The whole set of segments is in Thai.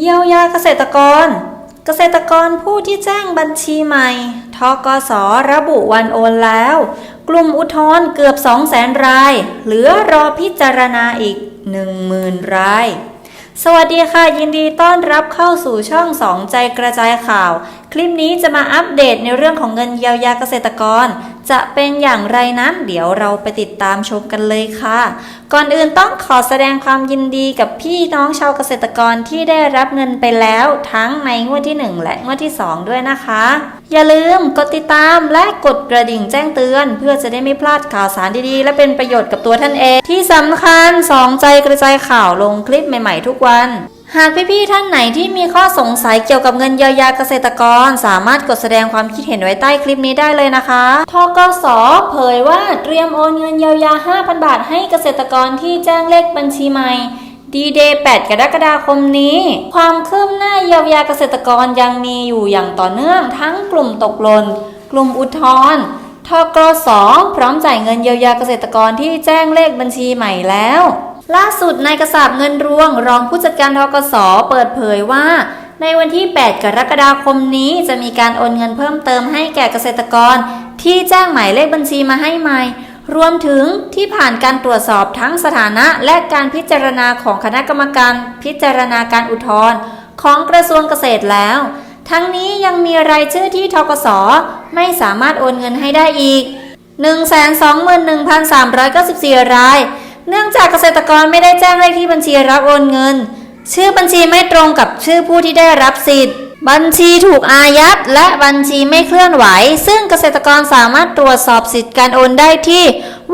เยียวยาเกษตรกร เกษตรกรผู้ที่แจ้งบัญชีใหม่ทกสระบุวันโอนแล้ว กลุ่มอุทธรเกือบ200,000ราย เหลือรอพิจารณาอีก 10,000 ราย สวัสดีค่ะ ยินดีต้อนรับเข้าสู่ช่องสองใจกระจายข่าว คลิปนี้จะมาอัปเดตในเรื่องของเงินเยียวยาเกษตรกร จะเป็นอย่างไรนั้นเดี๋ยวเราไปติดตามชมกันเลยค่ะ ก่อนอื่นต้องขอแสดงความยินดีกับพี่น้องชาวเกษตรกรที่ได้รับเงินไปแล้วทั้งในงวดที่ 1 และงวดที่ 2 ด้วยนะคะ อย่าลืมกดติดตามและกดกระดิ่งแจ้งเตือน เพื่อจะได้ไม่พลาดข่าวสารดีๆ และเป็นประโยชน์กับตัวท่านเอง ที่สำคัญสองใจกระจายข่าวลงคลิปใหม่ ๆ ทุกวัน หากพี่ๆท่านไหนที่มีข้อสงสัยเกี่ยวกับเงินเยียวยาเกษตรกร สามารถกดแสดงความคิดเห็นไว้ใต้คลิปนี้ได้เลยนะคะทกสเผยว่าเตรียมโอนเงินเยียวยา 5,000 บาทให้เกษตรกรที่แจ้งเลขบัญชีใหม่ดีเดย์8กรกฎาคมนี้ ความคืบหน้าเยียวยาเกษตรกรยังมีอยู่อย่างต่อเนื่อง ทั้งกลุ่มตกหล่นกลุ่มอุทธร์ทกสพร้อมจ่ายเงินเยียวยาเกษตรกรที่แจ้งเลขบัญชีใหม่แล้ว ล่าสุดนายกระสาบเงินรวง รองผู้จัดการทกสเปิดเผยว่า ในวันที่ 8 กรกฎาคมนี้จะมีการโอนเงินเพิ่มเติมให้แก่เกษตรกร ที่แจ้งหมายเลขบัญชีมาให้ใหม่ รวมถึงที่ผ่านการตรวจสอบทั้งสถานะและการพิจารณาของคณะกรรมการพิจารณาการอุทธรณ์ของกระทรวงเกษตรแล้ว ทั้งนี้ยังมีรายชื่อที่ทกสไม่สามารถโอนเงินให้ได้อีก 121,394 ราย เนื่องจากเกษตรกรไม่ได้แจ้งเลขที่บัญชีรับโอนเงิน ชื่อบัญชีไม่ตรงกับชื่อผู้ที่ได้รับสิทธิ์ บัญชีถูกอายัดและบัญชีไม่เคลื่อนไหว ซึ่งเกษตรกรสามารถตรวจสอบสิทธิการโอนได้ที่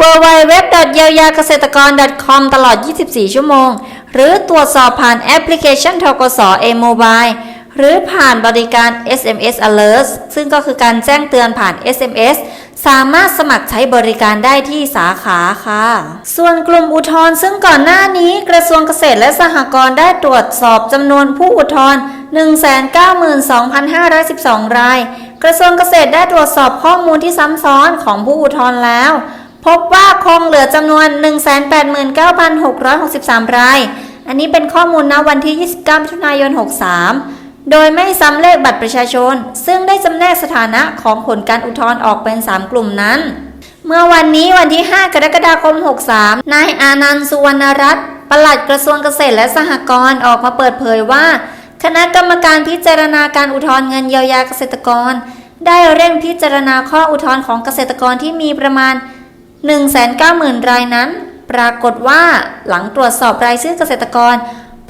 www. เยียวยาเกษตรกร .com ตลอด 24 ชั่วโมง หรือตรวจสอบผ่านแอปพลิเคชันทกส e-mobile หรือผ่านบริการ SMS alert ซึ่งก็คือการแจ้งเตือนผ่าน SMS สามารถสมัครใช้บริการได้ที่สาขาค่ะ ส่วนกลุ่มอุทธรณ์ซึ่งก่อนหน้านี้กระทรวงเกษตรและสหกรณ์ได้ตรวจสอบจำนวนผู้อุทธรณ์192,512 ราย กระทรวงเกษตรได้ตรวจสอบข้อมูลที่ซ้ำซ้อนของผู้อุทธรณ์แล้ว พบว่าคงเหลือจำนวน 189,663 ราย อันนี้เป็นข้อมูลณวันที่ 29มิถุนายน 63 โดยไม่ซ้ำเลขบัตรประชาชน ซึ่งได้จำแนกสถานะของผลการอุทธรณ์ออกเป็น 3 กลุ่มนั้น เมื่อวันนี้วันที่ 5 กรกฎาคม 63 นายอานันต์สุวรรณรัตน์ปลัดกระทรวงเกษตรและสหกรณ์ออกมาเปิดเผยว่า คณะกรรมการพิจารณาการอุทธรณ์เงินเยียวยาเกษตรกร ได้เร่งพิจารณาข้ออุทธรณ์ของเกษตรกรที่มีประมาณ 190,000 รายนั้น ปรากฏว่าหลังตรวจสอบรายชื่อเกษตรกร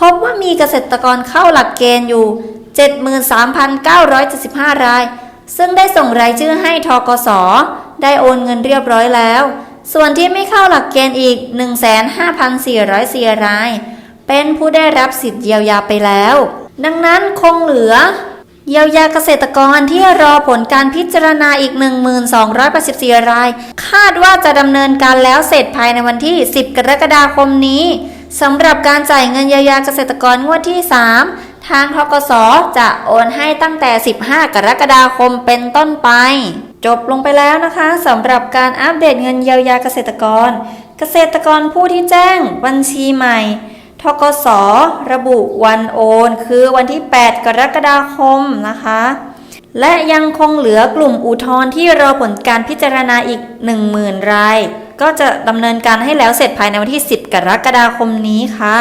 พบว่ามีเกษตรกรเข้าหลักเกณฑ์อยู่ 73,975 ราย ซึ่งได้ส่งรายชื่อให้ทกส ได้โอนเงินเรียบร้อยแล้ว ส่วนที่ไม่เข้าหลักเกณฑ์อีก 15,404 ราย เป็นผู้ได้รับสิทธิ์เยียวยาไปแล้ว ดังนั้นคงเหลือ เยียวยาเกษตรกรที่รอผลการพิจารณาอีก 1284 ราย คาดว่าจะดำเนินการแล้วเสร็จภายในวันที่ 10 กรกฎาคมนี้สำหรับการจ่ายเงินเยียวยาเกษตรกรงวดที่ 3 ทางทกสจะโอนให้ตั้งแต่ 15 กรกฎาคมเป็นต้นไป จบลงไปแล้วนะคะสำหรับการอัปเดตเงินเยียวยาเกษตรกร เกษตรกรผู้ที่แจ้งบัญชีใหม่ทกสระบุวันโอน คือวันที่ 8 กรกฎาคมนะคะ และยังคงเหลือกลุ่มอุทธรที่รอผลการพิจารณาอีก 10,000 ราย ก็จะดำเนินการให้แล้วเสร็จภายในวันที่ 10 กรกฎาคมนี้ค่ะ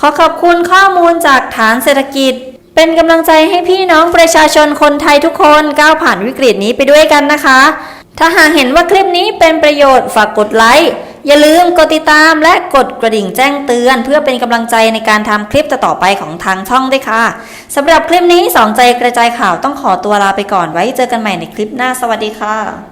ขอขอบคุณข้อมูลจากฐานเศรษฐกิจ เป็นกำลังใจให้พี่น้องประชาชนคนไทยทุกคนก้าวผ่านวิกฤตนี้ไปด้วยกันนะคะ ถ้าหากเห็นว่าคลิปนี้เป็นประโยชน์ฝากกดไลค์อย่าลืมกดติดตามและกดกระดิ่งแจ้งเตือน เพื่อเป็นกำลังใจในการทำคลิปต่อไปของทางช่องด้วยค่ะสำหรับคลิปนี้สองใจกระจายข่าวต้องขอตัวลาไปก่อนไว้เจอกันใหม่ในคลิปหน้าสวัสดีค่ะ